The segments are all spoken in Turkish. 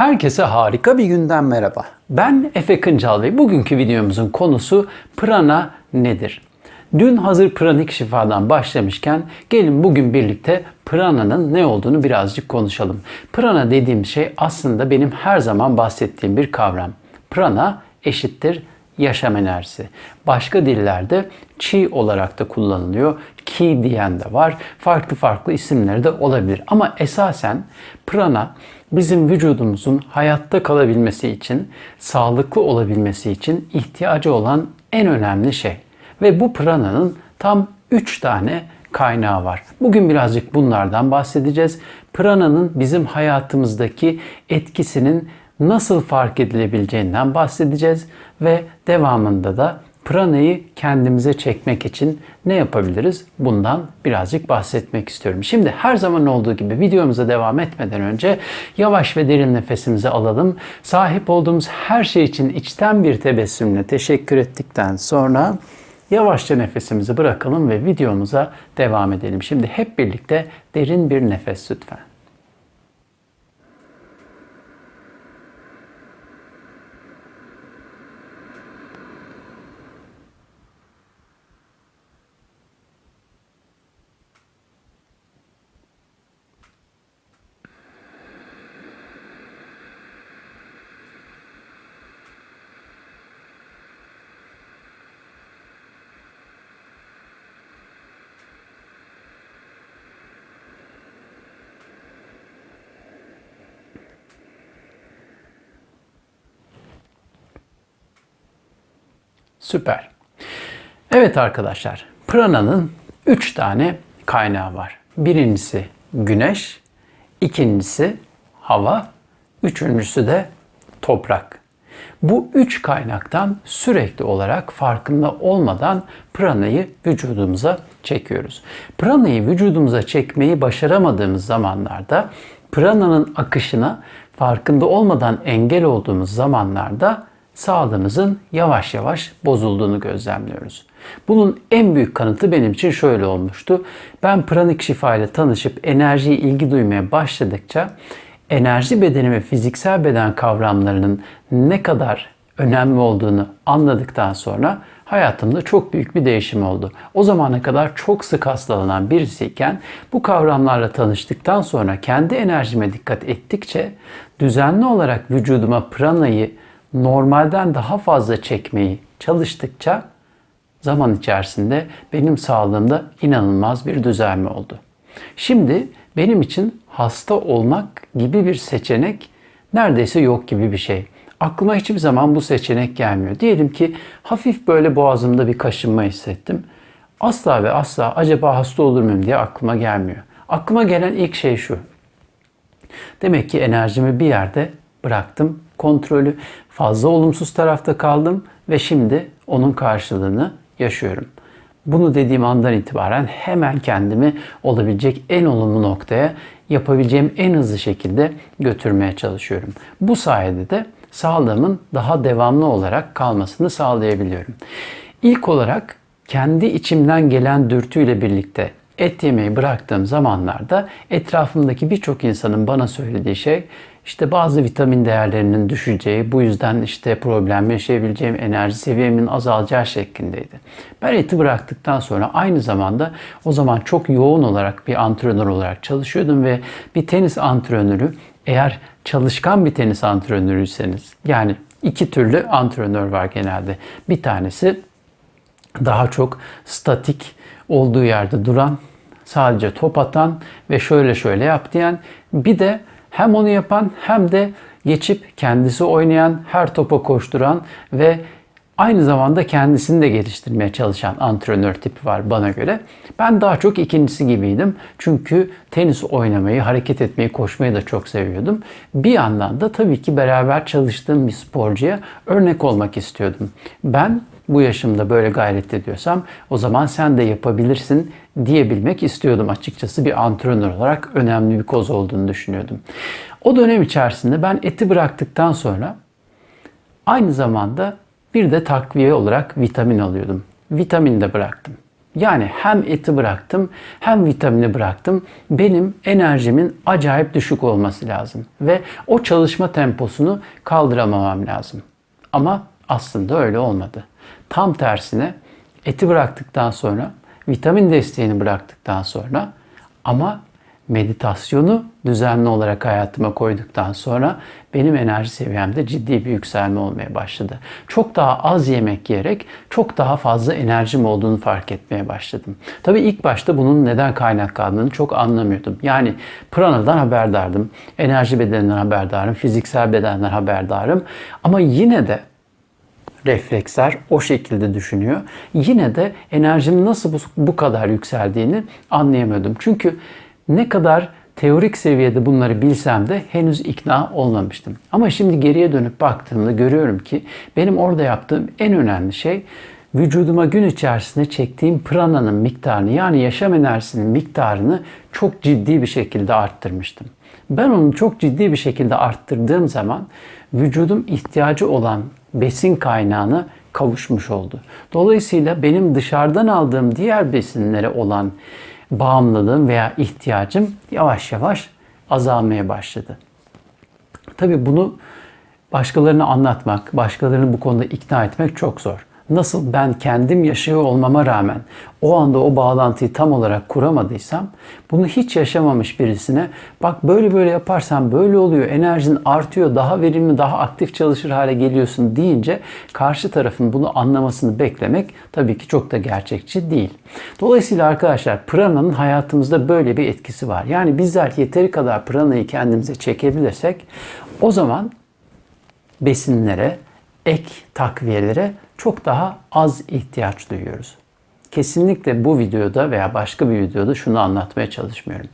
Herkese harika bir günden merhaba. Ben Efe Kıncal ve bugünkü videomuzun konusu prana nedir? Dün hazır pranik şifadan başlamışken gelin bugün birlikte prananın ne olduğunu birazcık konuşalım. Prana dediğim şey aslında benim her zaman bahsettiğim bir kavram. Prana eşittir yaşam enerjisi. Başka dillerde chi olarak da kullanılıyor. Ki diyen de var. Farklı farklı isimleri de olabilir. Ama esasen prana bizim vücudumuzun hayatta kalabilmesi için, sağlıklı olabilmesi için ihtiyacı olan en önemli şey. Ve bu prananın tam 3 tane kaynağı var. Bugün birazcık bunlardan bahsedeceğiz. Prananın bizim hayatımızdaki etkisinin nasıl fark edilebileceğinden bahsedeceğiz ve devamında da pranayı kendimize çekmek için ne yapabiliriz? Bundan birazcık bahsetmek istiyorum. Şimdi her zaman olduğu gibi videomuza devam etmeden önce yavaş ve derin nefesimizi alalım. Sahip olduğumuz her şey için içten bir tebessümle teşekkür ettikten sonra yavaşça nefesimizi bırakalım ve videomuza devam edelim. Şimdi hep birlikte derin bir nefes lütfen. Süper. Evet arkadaşlar, prananın 3 tane kaynağı var. Birincisi güneş, ikincisi hava, üçüncüsü de toprak. Bu üç kaynaktan sürekli olarak farkında olmadan pranayı vücudumuza çekiyoruz. Pranayı vücudumuza çekmeyi başaramadığımız zamanlarda prananın akışına farkında olmadan engel olduğumuz zamanlarda sağlığımızın yavaş yavaş bozulduğunu gözlemliyoruz. Bunun en büyük kanıtı benim için şöyle olmuştu. Ben pranik şifa ile tanışıp enerjiye ilgi duymaya başladıkça enerji bedeni ve fiziksel beden kavramlarının ne kadar önemli olduğunu anladıktan sonra hayatımda çok büyük bir değişim oldu. O zamana kadar çok sık hastalanan birisiyken bu kavramlarla tanıştıktan sonra kendi enerjime dikkat ettikçe düzenli olarak vücuduma pranayı normalden daha fazla çekmeyi çalıştıkça zaman içerisinde benim sağlığımda inanılmaz bir düzelme oldu. Şimdi benim için hasta olmak gibi bir seçenek neredeyse yok gibi bir şey. Aklıma hiçbir zaman bu seçenek gelmiyor. Diyelim ki hafif böyle boğazımda bir kaşınma hissettim. Asla ve asla acaba hasta olur muyum diye aklıma gelmiyor. Aklıma gelen ilk şey şu. Demek ki enerjimi bir yerde bıraktım. Kontrolü fazla olumsuz tarafta kaldım ve şimdi onun karşılığını yaşıyorum. Bunu dediğim andan itibaren hemen kendimi olabilecek en olumlu noktaya yapabileceğim en hızlı şekilde götürmeye çalışıyorum. Bu sayede de sağlığımın daha devamlı olarak kalmasını sağlayabiliyorum. İlk olarak kendi içimden gelen dürtüyle birlikte et yemeyi bıraktığım zamanlarda etrafımdaki birçok insanın bana söylediği şey işte bazı vitamin değerlerinin düşeceği, bu yüzden işte problem yaşayabileceğim, enerji seviyemin azalacağı şeklindeydi. Ben eti bıraktıktan sonra aynı zamanda o zaman çok yoğun olarak bir antrenör olarak çalışıyordum ve bir tenis antrenörü eğer çalışkan bir tenis antrenörüyseniz yani iki türlü antrenör var genelde. Bir tanesi daha çok statik olduğu yerde duran, sadece top atan ve şöyle şöyle yap diyen bir de hem onu yapan hem de geçip kendisi oynayan, her topa koşturan ve aynı zamanda kendisini de geliştirmeye çalışan antrenör tipi var bana göre. Ben daha çok ikincisi gibiydim. Çünkü tenis oynamayı, hareket etmeyi, koşmayı da çok seviyordum. Bir yandan da tabii ki beraber çalıştığım bir sporcuya örnek olmak istiyordum. Ben bu yaşımda böyle gayret ediyorsam o zaman sen de yapabilirsin diyebilmek istiyordum açıkçası. Bir antrenör olarak önemli bir koz olduğunu düşünüyordum. O dönem içerisinde ben eti bıraktıktan sonra aynı zamanda bir de takviye olarak vitamin alıyordum. Vitamin de bıraktım. Yani hem eti bıraktım hem vitamini bıraktım. Benim enerjimin acayip düşük olması lazım. Ve o çalışma temposunu kaldıramamam lazım. Ama aslında öyle olmadı. Tam tersine eti bıraktıktan sonra, vitamin desteğini bıraktıktan sonra ama meditasyonu düzenli olarak hayatıma koyduktan sonra benim enerji seviyemde ciddi bir yükselme olmaya başladı. Çok daha az yemek yiyerek çok daha fazla enerjim olduğunu fark etmeye başladım. Tabii ilk başta bunun neden kaynaklandığını çok anlamıyordum. Yani prana'dan haberdardım, enerji bedeninden haberdarım, fiziksel bedenden haberdarım ama yine de refleksler o şekilde düşünüyor. Yine de enerjimin nasıl bu, bu kadar yükseldiğini anlayamıyordum. Çünkü ne kadar teorik seviyede bunları bilsem de henüz ikna olmamıştım. Ama şimdi geriye dönüp baktığımda görüyorum ki benim orada yaptığım en önemli şey vücuduma gün içerisinde çektiğim prananın miktarını yani yaşam enerjisinin miktarını çok ciddi bir şekilde arttırmıştım. Ben onu çok ciddi bir şekilde arttırdığım zaman vücudum ihtiyacı olan besin kaynağına kavuşmuş oldu. Dolayısıyla benim dışarıdan aldığım diğer besinlere olan bağımlılığım veya ihtiyacım yavaş yavaş azalmaya başladı. Tabii bunu başkalarına anlatmak, başkalarını bu konuda ikna etmek çok zor. Nasıl ben kendim yaşıyor olmama rağmen o anda o bağlantıyı tam olarak kuramadıysam bunu hiç yaşamamış birisine bak böyle böyle yaparsan böyle oluyor enerjin artıyor daha verimli daha aktif çalışır hale geliyorsun deyince karşı tarafın bunu anlamasını beklemek tabii ki çok da gerçekçi değil. Dolayısıyla arkadaşlar prana'nın hayatımızda böyle bir etkisi var. Yani bizler yeteri kadar pranayı kendimize çekebilirsek o zaman besinlere, ek takviyelere çok daha az ihtiyaç duyuyoruz. Kesinlikle bu videoda veya başka bir videoda şunu anlatmaya çalışmıyorum.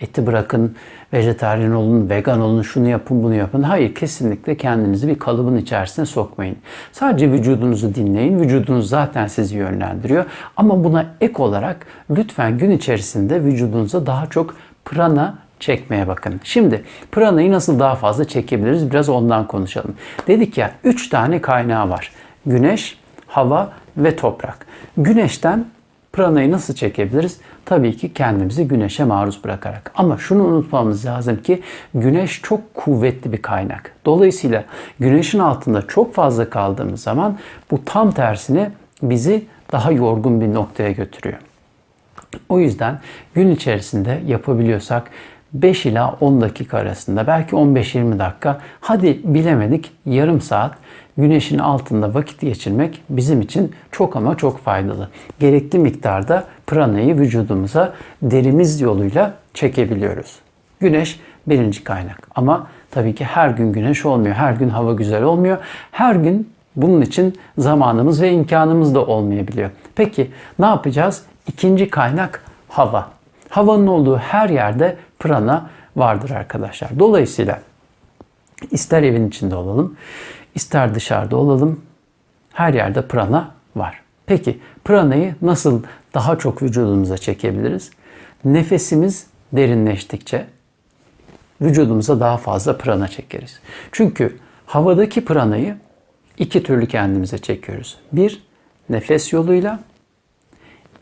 Eti bırakın, vejetaryen olun, vegan olun, şunu yapın, bunu yapın. Hayır, kesinlikle kendinizi bir kalıbın içerisine sokmayın. Sadece vücudunuzu dinleyin. Vücudunuz zaten sizi yönlendiriyor. Ama buna ek olarak lütfen gün içerisinde vücudunuza daha çok prana çekmeye bakın. Şimdi pranayı nasıl daha fazla çekebiliriz? Biraz ondan konuşalım. Dedik ya 3 tane kaynağı var. Güneş, hava ve toprak. Güneşten pranayı nasıl çekebiliriz? Tabii ki kendimizi güneşe maruz bırakarak. Ama şunu unutmamız lazım ki güneş çok kuvvetli bir kaynak. Dolayısıyla güneşin altında çok fazla kaldığımız zaman bu tam tersine bizi daha yorgun bir noktaya götürüyor. O yüzden gün içerisinde yapabiliyorsak 5 ila 10 dakika arasında belki 15-20 dakika hadi bilemedik yarım saat güneşin altında vakit geçirmek bizim için çok ama çok faydalı. Gerekli miktarda pranayı vücudumuza derimiz yoluyla çekebiliyoruz. Güneş birinci kaynak ama tabii ki her gün güneş olmuyor. Her gün hava güzel olmuyor. Her gün bunun için zamanımız ve imkanımız da olmayabiliyor. Peki ne yapacağız? İkinci kaynak hava. Havanın olduğu her yerde prana vardır arkadaşlar. Dolayısıyla ister evin içinde olalım, ister dışarıda olalım her yerde prana var. Peki pranayı nasıl daha çok vücudumuza çekebiliriz? Nefesimiz derinleştikçe vücudumuza daha fazla prana çekeriz. Çünkü havadaki pranayı iki türlü kendimize çekiyoruz. Bir, nefes yoluyla.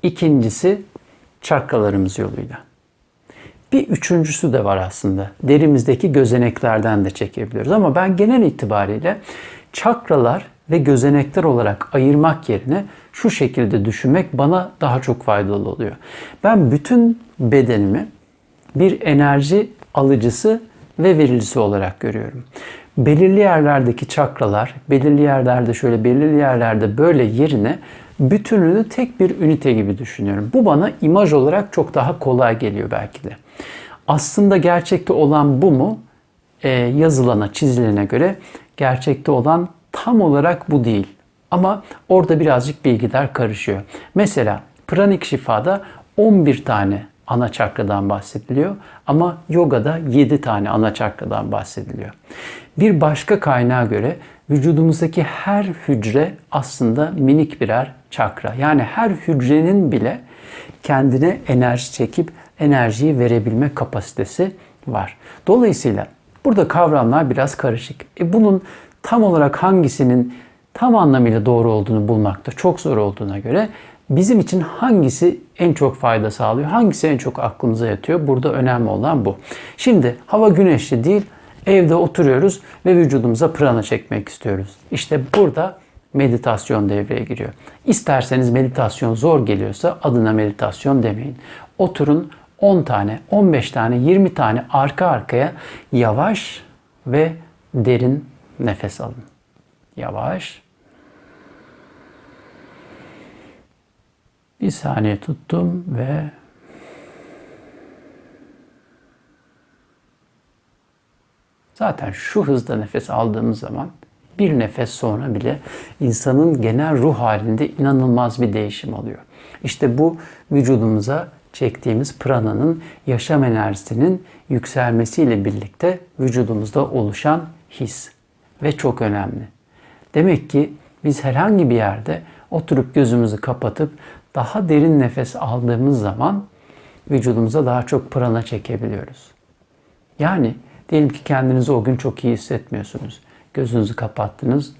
İkincisi, çakralarımız yoluyla. Bir üçüncüsü de var aslında. Derimizdeki gözeneklerden de çekebiliyoruz. Ama ben genel itibariyle çakralar ve gözenekler olarak ayırmak yerine şu şekilde düşünmek bana daha çok faydalı oluyor. Ben bütün bedenimi bir enerji alıcısı ve vericisi olarak görüyorum. Belirli yerlerdeki çakralar, belirli yerlerde şöyle belirli yerlerde böyle yerine bütününü tek bir ünite gibi düşünüyorum. Bu bana imaj olarak çok daha kolay geliyor belki de. Aslında gerçekte olan bu mu? Ee, yazılana, çizilene göre gerçekte olan tam olarak bu değil. Ama orada birazcık bilgiler karışıyor. Mesela pranik şifada 11 tane ana çakradan bahsediliyor ama yogada 7 tane ana çakradan bahsediliyor. Bir başka kaynağa göre vücudumuzdaki her hücre aslında minik birer çakra. Yani her hücrenin bile kendine enerji çekip enerjiyi verebilme kapasitesi var. Dolayısıyla burada kavramlar biraz karışık. E bunun tam olarak hangisinin tam anlamıyla doğru olduğunu bulmakta çok zor olduğuna göre Bizim için hangisi en çok fayda sağlıyor? Hangisi en çok aklımıza yatıyor? Burada önemli olan bu. Şimdi hava güneşli değil. Evde oturuyoruz ve vücudumuza prana çekmek istiyoruz. İşte burada meditasyon devreye giriyor. İsterseniz meditasyon zor geliyorsa adına meditasyon demeyin. Oturun 10 tane, 15 tane, 20 tane arka arkaya yavaş ve derin nefes alın. Yavaş. Bir saniye tuttum ve zaten şu hızda nefes aldığımız zaman bir nefes sonra bile insanın genel ruh halinde inanılmaz bir değişim oluyor. İşte bu vücudumuza çektiğimiz prananın yaşam enerjisinin yükselmesiyle birlikte vücudumuzda oluşan his ve çok önemli. Demek ki biz herhangi bir yerde oturup gözümüzü kapatıp daha derin nefes aldığımız zaman vücudumuza daha çok prana çekebiliyoruz. Yani diyelim ki kendinizi o gün çok iyi hissetmiyorsunuz. Gözünüzü kapattınız.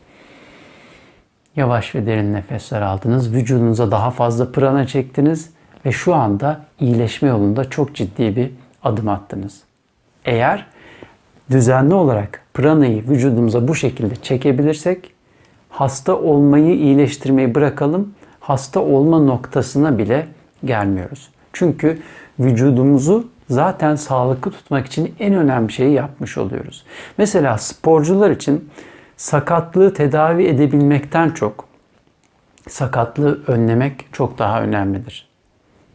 Yavaş ve derin nefesler aldınız. Vücudunuza daha fazla prana çektiniz ve şu anda iyileşme yolunda çok ciddi bir adım attınız. Eğer düzenli olarak pranayı vücudumuza bu şekilde çekebilirsek hasta olmayı iyileştirmeyi bırakalım hasta olma noktasına bile gelmiyoruz. Çünkü vücudumuzu zaten sağlıklı tutmak için en önemli şeyi yapmış oluyoruz. Mesela sporcular için sakatlığı tedavi edebilmekten çok sakatlığı önlemek çok daha önemlidir.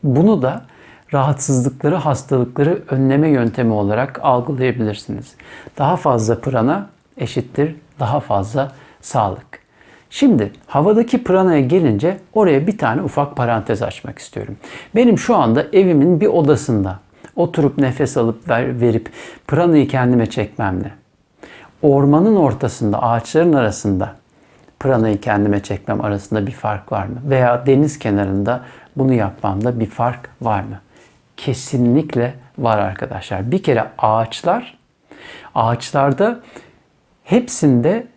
Bunu da rahatsızlıkları, hastalıkları önleme yöntemi olarak algılayabilirsiniz. Daha fazla prana eşittir daha fazla sağlık. Şimdi havadaki pranaya gelince oraya bir tane ufak parantez açmak istiyorum. Benim şu anda evimin bir odasında oturup nefes alıp ver, verip pranayı kendime çekmemle ormanın ortasında ağaçların arasında pranayı kendime çekmem arasında bir fark var mı? Veya deniz kenarında bunu yapmamda bir fark var mı? Kesinlikle var arkadaşlar. Bir kere ağaçlar, ağaçlarda hepsinde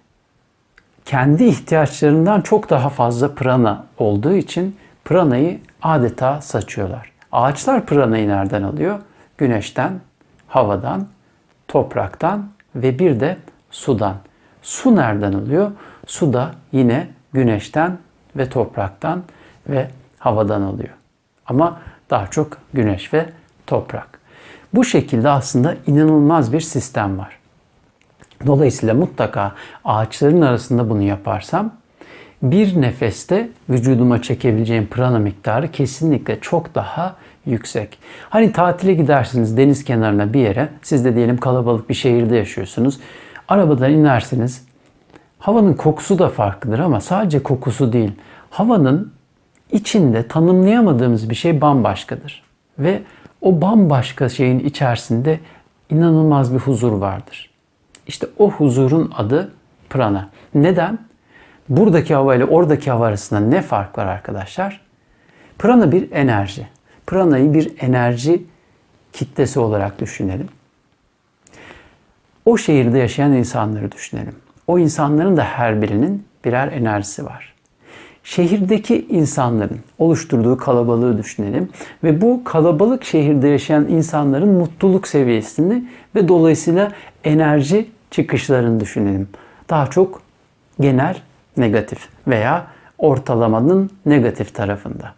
kendi ihtiyaçlarından çok daha fazla prana olduğu için pranayı adeta saçıyorlar. Ağaçlar pranayı nereden alıyor? Güneşten, havadan, topraktan ve bir de sudan. Su nereden alıyor? Su da yine güneşten ve topraktan ve havadan alıyor. Ama daha çok güneş ve toprak. Bu şekilde aslında inanılmaz bir sistem var. Dolayısıyla mutlaka ağaçların arasında bunu yaparsam bir nefeste vücuduma çekebileceğim prana miktarı kesinlikle çok daha yüksek. Hani tatile gidersiniz deniz kenarına bir yere. Siz de diyelim kalabalık bir şehirde yaşıyorsunuz. Arabadan inersiniz. Havanın kokusu da farklıdır ama sadece kokusu değil. Havanın içinde tanımlayamadığımız bir şey bambaşkadır. Ve o bambaşka şeyin içerisinde inanılmaz bir huzur vardır. İşte o huzurun adı prana. Neden? Buradaki hava ile oradaki hava arasında ne fark var arkadaşlar? Prana bir enerji. Pranayı bir enerji kitlesi olarak düşünelim. O şehirde yaşayan insanları düşünelim. O insanların da her birinin birer enerjisi var. Şehirdeki insanların oluşturduğu kalabalığı düşünelim ve bu kalabalık şehirde yaşayan insanların mutluluk seviyesini ve dolayısıyla enerji çıkışlarını düşünelim. Daha çok genel negatif veya ortalamanın negatif tarafında.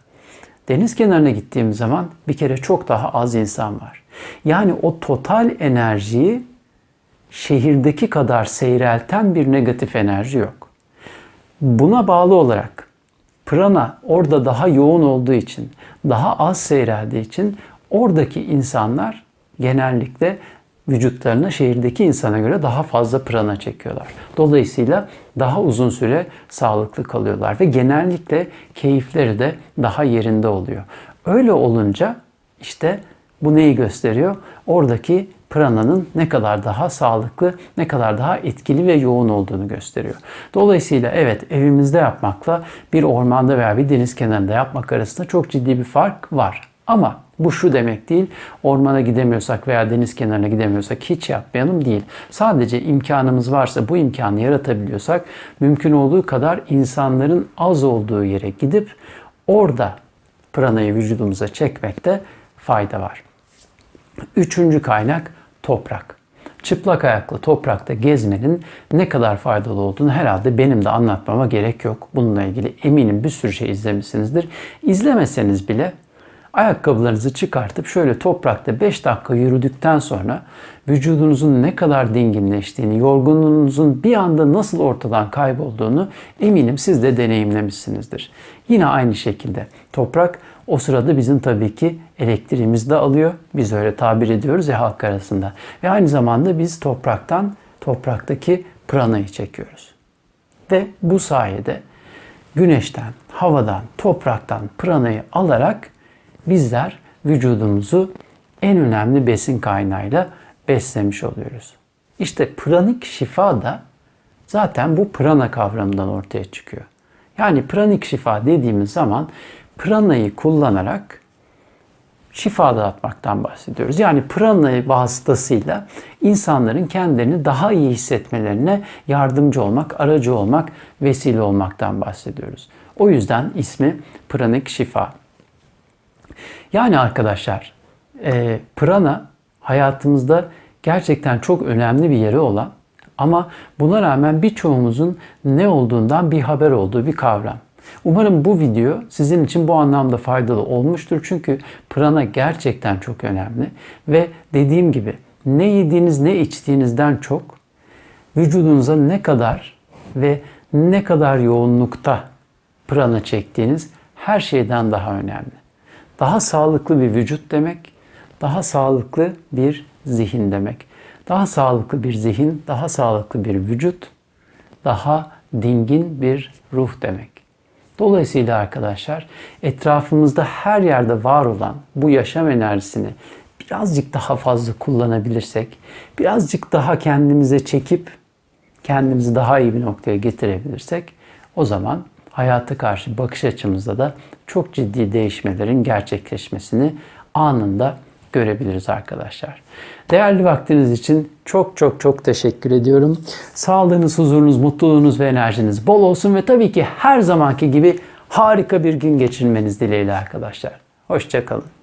Deniz kenarına gittiğim zaman bir kere çok daha az insan var. Yani o total enerjiyi şehirdeki kadar seyrelten bir negatif enerji yok. Buna bağlı olarak prana orada daha yoğun olduğu için, daha az seyreldiği için oradaki insanlar genellikle vücutlarına şehirdeki insana göre daha fazla prana çekiyorlar. Dolayısıyla daha uzun süre sağlıklı kalıyorlar ve genellikle keyifleri de daha yerinde oluyor. Öyle olunca işte bu neyi gösteriyor? Oradaki prananın ne kadar daha sağlıklı, ne kadar daha etkili ve yoğun olduğunu gösteriyor. Dolayısıyla evet evimizde yapmakla bir ormanda veya bir deniz kenarında yapmak arasında çok ciddi bir fark var. Ama bu şu demek değil, ormana gidemiyorsak veya deniz kenarına gidemiyorsak hiç yapmayalım değil. Sadece imkanımız varsa bu imkanı yaratabiliyorsak mümkün olduğu kadar insanların az olduğu yere gidip orada pranayı vücudumuza çekmekte fayda var. Üçüncü kaynak toprak. Çıplak ayakla toprakta gezmenin ne kadar faydalı olduğunu herhalde benim de anlatmama gerek yok. Bununla ilgili eminim bir sürü şey izlemişsinizdir. İzlemeseniz bile ayakkabılarınızı çıkartıp şöyle toprakta 5 dakika yürüdükten sonra vücudunuzun ne kadar dinginleştiğini, yorgunluğunuzun bir anda nasıl ortadan kaybolduğunu eminim siz de deneyimlemişsinizdir. Yine aynı şekilde toprak o sırada bizim tabii ki elektriğimizi de alıyor. Biz öyle tabir ediyoruz ya halk arasında. Ve aynı zamanda biz topraktan, topraktaki pranayı çekiyoruz. Ve bu sayede güneşten, havadan, topraktan pranayı alarak bizler vücudumuzu en önemli besin kaynağıyla beslemiş oluyoruz. İşte pranik şifa da zaten bu prana kavramından ortaya çıkıyor. Yani pranik şifa dediğimiz zaman pranayı kullanarak şifa dağıtmaktan bahsediyoruz. Yani prana vasıtasıyla insanların kendilerini daha iyi hissetmelerine yardımcı olmak, aracı olmak, vesile olmaktan bahsediyoruz. O yüzden ismi pranik şifa. Yani arkadaşlar, e, prana hayatımızda gerçekten çok önemli bir yeri olan ama buna rağmen birçoğumuzun ne olduğundan bir haber olduğu bir kavram. Umarım bu video sizin için bu anlamda faydalı olmuştur. Çünkü prana gerçekten çok önemli. Ve dediğim gibi ne yediğiniz ne içtiğinizden çok vücudunuza ne kadar ve ne kadar yoğunlukta prana çektiğiniz her şeyden daha önemli. Daha sağlıklı bir vücut demek, daha sağlıklı bir zihin demek. Daha sağlıklı bir zihin, daha sağlıklı bir vücut, daha dingin bir ruh demek. Dolayısıyla arkadaşlar etrafımızda her yerde var olan bu yaşam enerjisini birazcık daha fazla kullanabilirsek, birazcık daha kendimize çekip kendimizi daha iyi bir noktaya getirebilirsek o zaman hayata karşı bakış açımızda da çok ciddi değişmelerin gerçekleşmesini anında görebiliriz arkadaşlar. Değerli vaktiniz için çok çok çok teşekkür ediyorum. Sağlığınız, huzurunuz, mutluluğunuz ve enerjiniz bol olsun ve tabii ki her zamanki gibi harika bir gün geçirmeniz dileğiyle arkadaşlar. Hoşçakalın.